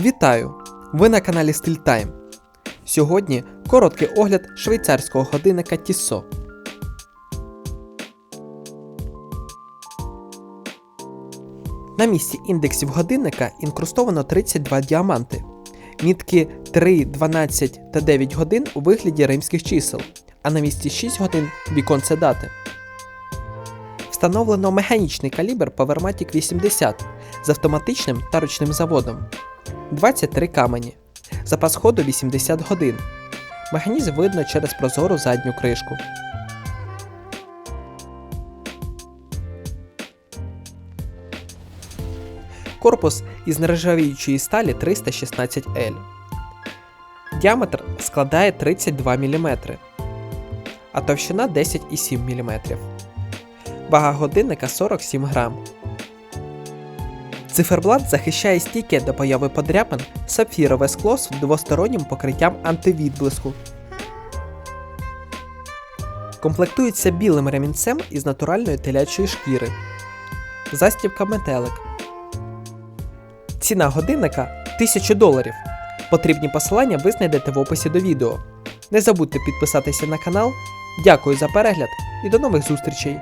Вітаю! Ви на каналі StillTime. Сьогодні короткий огляд швейцарського годинника Tissot. На місці індексів годинника інкрустовано 32 діаманти. Мітки 3, 12 та 9 годин у вигляді римських чисел, а на місці 6 годин віконце дати. Встановлено механічний калібр Powermatic 80 з автоматичним та ручним заводом. 23 камені. Запас ходу 80 годин. Механізм видно через прозору задню кришку. Корпус із нержавіючої сталі 316L. Діаметр складає 32 мм, а товщина 10,7 мм. Вага годинника 47 грам. Циферблат захищає стійке до появи подряпин сапфірове скло з двостороннім покриттям антивідблиску. Комплектується білим ремінцем із натуральної телячої шкіри. Застібка метелик. Ціна годинника 1000 доларів. Потрібні посилання ви знайдете в описі до відео. Не забудьте підписатися на канал. Дякую за перегляд і до нових зустрічей!